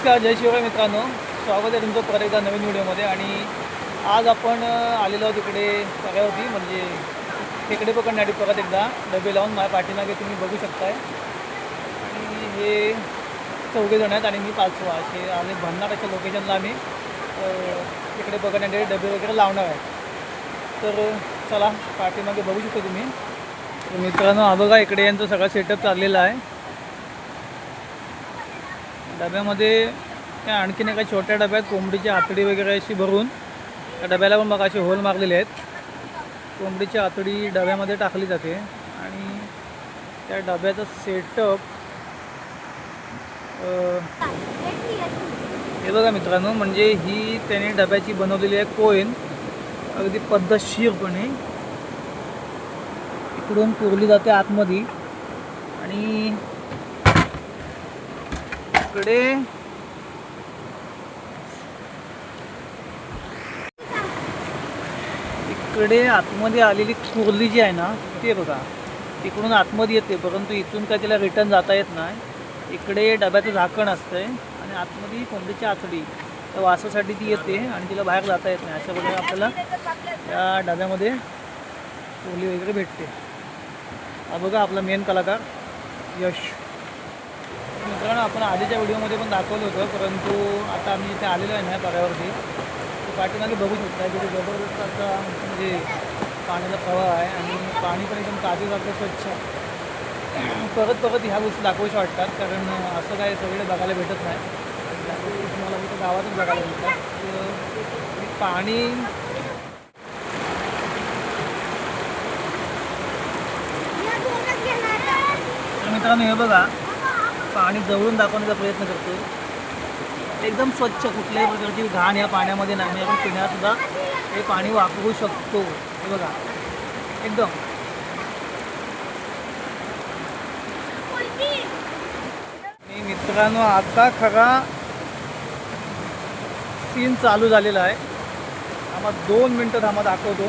नमस्कार जय शिवराय मित्रांनो. स्वागत आहे तुमचं परत एकदा नवीन व्हिडिओमध्ये. आणि आज आपण आलेलो आहोत इकडे सगळ्यावरती म्हणजे खेकडे पकडण्यासाठी परत एकदा डबे लावून माझ्या पाठीमागे तुम्ही बघू शकताय. आणि हे चौघे जण आहेत आणि मी पाचवा. असे आले भन्नाट अशा लोकेशनला आम्ही अ, खेकडे पकडण्यासाठी डबे वगैरे लावणार आहे. तर चला पाठीमागे बघू शकतो तुम्ही. मित्रांनो हा बघा इकडे यांचं सगळा सेटअप चाललेला आहे. डब्यामध्ये काय आणखीन एका छोट्या डब्यात कोंबडीची आतडी वगैरे अशी भरून त्या डब्याला पण बघा असे होल मारलेले आहेत. कोंबडीची आतडी डब्यामध्ये टाकली जाते आणि त्या डब्याचा सेटअप हे बघा मित्रांनो म्हणजे ही त्याने डब्याची बनवलेली आहे कोईन अगदी पद्धतशीरपणे इकडून पुरली जाते आतमध्ये. आणि इकडे इकडे आतमध्ये आलेली कुर्ली जी आहे ना ते बघा. तिकडून आतमध्ये येते परंतु इथून काय तिला रिटर्न जाता येत नाही. इकडे डब्याचं झाकण असतंय आणि आतमध्ये कोंबडीची आतडी त्या वासासाठी ती येते आणि तिला बाहेर जाता येत नाही. अशा प्रकारे आपल्याला त्या डब्यामध्ये कुर्ली वगैरे भेटते. हा बघा आपला मेन कलाकार यश. मित्रांनो आपण आधीच्या व्हिडिओमध्ये पण दाखवलं होतं परंतु आता आम्ही इथे आलेलो आहे ना पर्यावरती पाठीमागे बघू शकता तिथे जबरदस्त असा म्हणजे पाण्याचा प्रवाह आहे आणि पाणी पण एकदम काजूसारखं स्वच्छ परत परत ह्या गोष्टी दाखवायच्या वाटतात कारण असं काय सगळं बघायला भेटत नाही. तुम्हाला मी गावातच बघायला भेटतात तर पाणी मित्रांनो हे बघा. पाणी जवळून दाखवण्याचा प्रयत्न करतो एकदम स्वच्छ कुठल्याही प्रकारची घाण या पाण्यामध्ये नाही आपण पिण्यासुद्धा हे पाणी वापरू शकतो. हे बघा. एकदम. मी मित्रांनो आता खरा सीन चालू झालेला आहे. आम्हाला दोन मिनटं थांबा दाखवतो.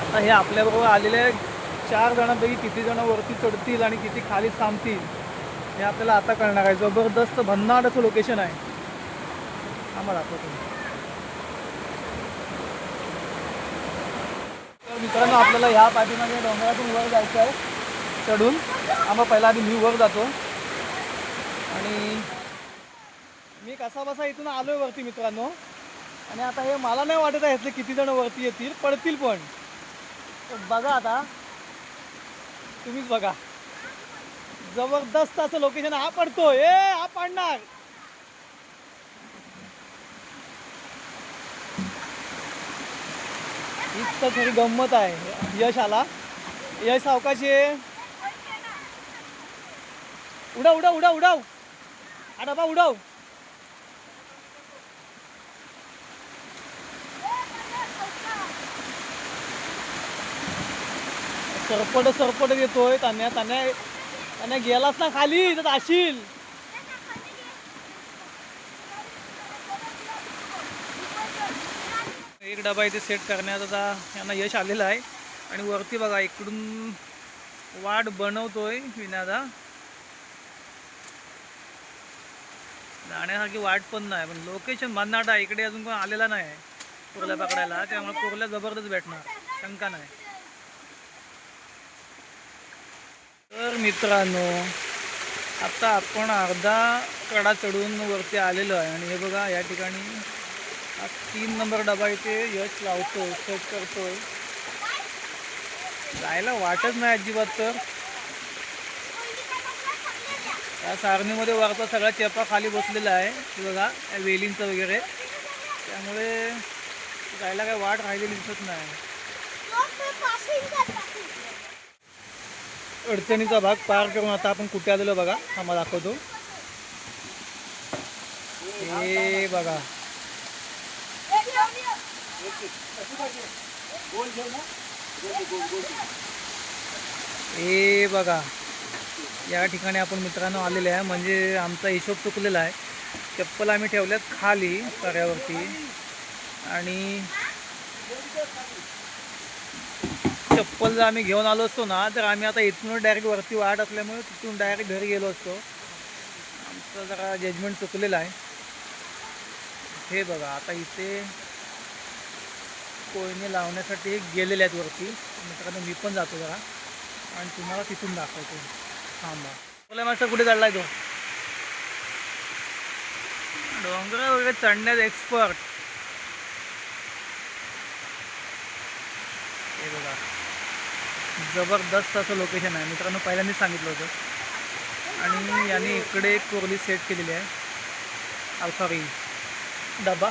आता हे आपल्याबरोबर आलेले चार जणांपैकी किती जण वरती चढतील आणि किती खाली थांबतील हे आपल्याला आता कळणार आहे. जबरदस्त भन्नाट असं लोकेशन आहे. आम्हाला दाखवतो तर मित्रांनो आपल्याला ह्या पाठीमागे डोंगरातून वर जायचं आहे. चढून आम्हाला पहिला आधी मी वर जातो. आणि मी कसा बसा इथून आलोय वरती मित्रांनो. आणि आता हे मला नाही वाटत आहे इथले किती जण वरती येतील पडतील पण. बघा आता तुम्हीच बघा. जबरदस्त असं लोकेशन हा पडतो ए हा पडणार. हीच तर गंमत आहे. यश आला. यश सावकाशी आहे. उडव उडव उडव उडव. हा डबा उडव. सरपट सरपट येतोय तान्या तान्या तान्या गेलाच ना खाली तर जाशील. एक डबा इथे सेट करण्यात आता यांना यश आलेलं आहे. आणि वरती बघा इकडून वाट बनवतोय विनादा जाण्यासारखी वाट पण नाही पण लोकेशन भन्नाट आहे. इकडे अजून कोण आलेला नाही कुर्ल्या पकडायला त्यामुळे कुर्ल्या जबरदस्त भेटणार. शंका नाही. तर मित्रांनो आता आपण अर्धा कडा चढून वरती आलेलो आहे. आणि हे बघा या ठिकाणी तीन नंबर डबा इथे यश लावतो सेट करतोय. जायला वाटच नाही अजिबात तर. या सारणीमध्ये वरचा सगळा चेपा खाली बसलेला आहे. बघा या वेलींचं वगैरे. त्यामुळे जायला काय वाट राहिलेली दिसत नाही. अडचणीचा भाग पार करून आता आपण कुठे आलेलो बघा. हा मला दाखवतो. हे बघा. हे बघा. या ठिकाणी आपण मित्रांनो आलेले आहे. म्हणजे आमचा हिशोब चुकलेला आहे. चप्पल आम्ही ठेवल्यात खाली कऱ्यावरती आणि चप्पल जर आम्ही घेऊन आलो असतो ना तर आम्ही आता इथून डायरेक्ट वरती वाट असल्यामुळे तिथून डायरेक्ट घरी गेलो असतो. आमचं जरा जजमेंट चुकलेलं आहे. हे बघा आता इथे कोयने लावण्यासाठी गेलेले आहेत वरती. मित्रांनो मी पण जातो जरा. आणि तुम्हाला तिथून दाखवतो. थांबा. बोला मास्टर कुठे चाललाय तो? डोंगर वगैरे चढण्यात एक्सपर्ट हे बघा. जबरदस्त असं लोकेशन आहे. मित्रांनो पहिल्यांदाच सांगितलं होतं. आणि याने इकडे एक कोरली सेट केलेली आहे. सॉरी डबा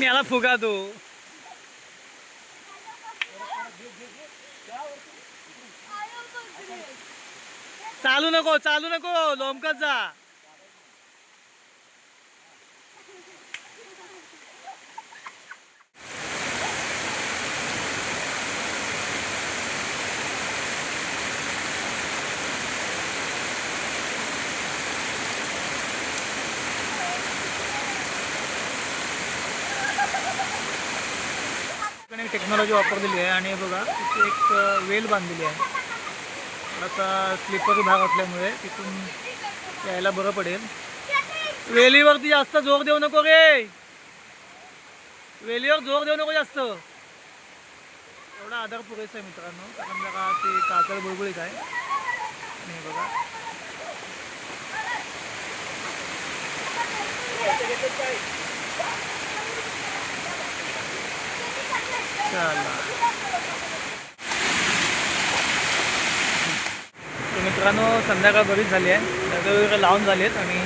मी याला फुगा तू चालू नको चालू नको लोमकत जा। टेक्नॉलॉजी वापरलेली आहे. आणि बघा तिथे एक वेल बांधलेली आहे. आता स्लिपर भाग असल्यामुळे तिथून यायला बरं पडेल. वेलीवरती जास्त जोर देऊ नको रे. वेलीवर जोर देऊ नको जास्त. एवढा आधार पुरेसा आहे मित्रांनो कारण बघा ते कातळ बुळबुळीत आहे. आणि बघा बघा. you. तर मित्रांनो संध्याकाळ बरीच झाली आहे. दगड वगैरे लावून झाले आहेत आणि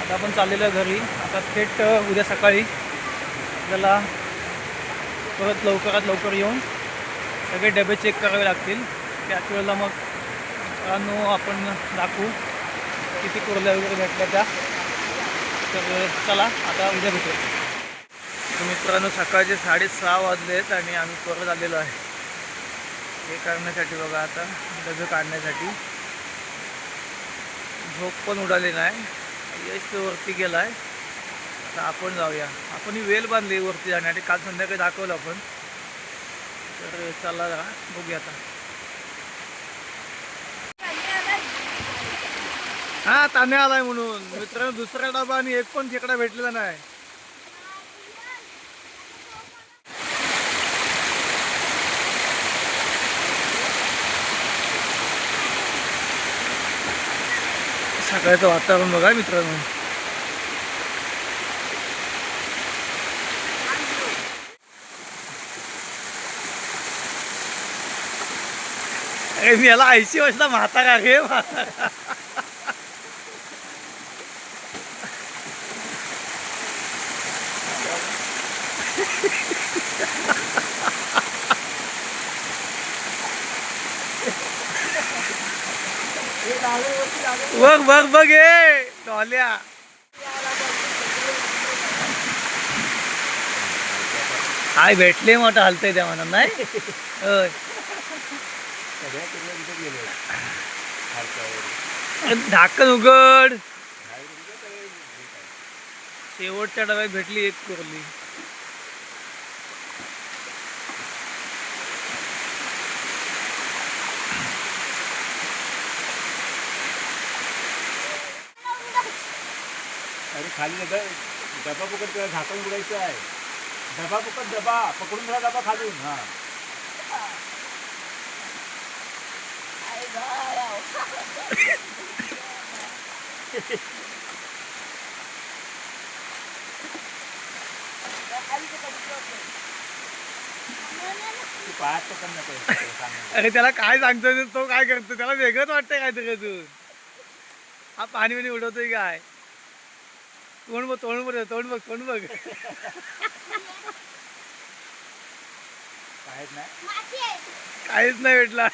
आता आपण चाललेलं घरी. आता थेट उद्या सकाळी आपल्याला परत लवकरात लवकर येऊन सगळे डबे चेक करावे लागतील. त्याच वेळेला मग मित्रांनो आपण दाखवू किती कुर्ल्या वगैरे भेटल्या त्या. तर चला आता उद्या भेटू मित्रांनो सकाळचे साडेसहा वाजले आहेत आणि आम्ही परत आलेलो आहे. हे करण्यासाठी बघा आता गज काढण्यासाठी. झोप पण उडाली नाही. यश वरती गेला आहे आता आपण जाऊया. आपण ही वेल बांधली वरती जाण्यासाठी. काल संध्याकाळी दाखवलं आपण. तर चला जा बघूया आता. हा ताने आलाय म्हणून. मित्रांनो दुसरा डबा आणि एक पण खेकडा भेटलेला नाही. सकाळचं वातावरण बघा मित्रांनो. अरे मी याला ऐंशी वर्षाचा म्हातारा रे म्हातारा. बघ बघ बघ हे डॉल्या. काय भेटले मोठं हलतंय त्या म्हणून नाही? होय. अरे ढाकण उघड. शेवटच्या डब्यात भेटली एक कोरली. आणि खाली डबा डबा पकड झाकण उडायचं आहे. डबा पकड डबा. पकडून घ्या डबा खालून हा. अरे त्याला काय सांगतो तो? काय करतो त्याला वेगळंच वाटतंय काहीतरी अजून. हा पाणी बिणी उडवतोय काय? तोंड बघ तोंड बघ तोंड बघ तोंड बघ. पायात नाही. काहीच नाही भेटला.